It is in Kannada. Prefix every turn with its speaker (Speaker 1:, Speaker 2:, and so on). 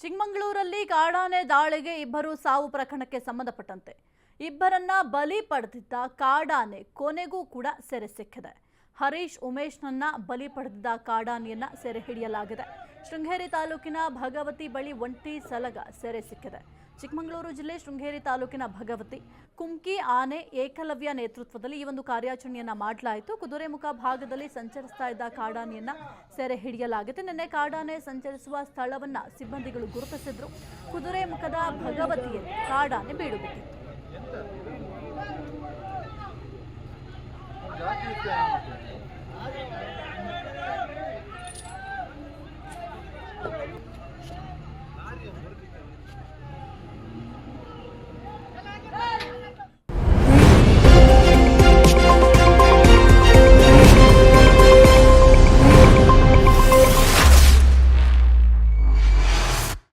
Speaker 1: ಚಿಕ್ಕಮಗಳೂರಲ್ಲಿ ಕಾಡಾನೆ ದಾಳಿಗೆ ಇಬ್ಬರು ಸಾವು ಪ್ರಕರಣಕ್ಕೆ ಸಂಬಂಧಪಟ್ಟಂತೆ. ಇಬ್ಬರನ್ನ ಬಲಿ ಪಡೆದಿದ್ದ ಕಾಡಾನೆ ಕೊನೆಗೂ ಕೂಡ ಸೆರೆ ಸಿಕ್ಕಿದೆ. ಹರೀಶ್ ಉಮೇಶ್ನನ್ನ ಬಲಿ ಪಡೆದಿದ್ದ ಕಾಡಾನೆಯನ್ನ ಸೆರೆ ಹಿಡಿಯಲಾಗಿದೆ. ಶೃಂಗೇರಿ ತಾಲೂಕಿನ ಭಗವತಿ ಬಳಿ ಒಂಟಿ ಸಲಗ ಸೆರೆ ಸಿಕ್ಕಿದೆ. ಚಿಕ್ಕಮಗಳೂರು ಜಿಲ್ಲೆ ಶೃಂಗೇರಿ ತಾಲೂಕಿನ ಭಗವತಿ. ಕುಮ್ಕಿ ಆನೆ ಏಕಲವ್ಯ ನೇತೃತ್ವದಲ್ಲಿ ಈ ಒಂದು ಕಾರ್ಯಾಚರಣೆಯನ್ನ ಮಾಡಲಾಯಿತು. ಕುದುರೆಮುಖ ಭಾಗದಲ್ಲಿ ಸಂಚರಿಸ್ತಾ ಇದ್ದ ಕಾಡಾನೆಯನ್ನ ಸೆರೆ ಹಿಡಿಯಲಾಗಿದೆ ನಿನ್ನೆ ಕಾಡಾನೆ ಸಂಚರಿಸುವ ಸ್ಥಳವನ್ನ ಸಿಬ್ಬಂದಿಗಳು ಗುರುತಿಸಿದ್ರು. ಕುದುರೆಮುಖದ ಭಗವತಿಯಲ್ಲಿ ಕಾಡಾನೆ ಬೀಡು ಬಿಟ್ಟಿತ್ತು
Speaker 2: ಜಾಸ್ತಿ ಇತ್ತು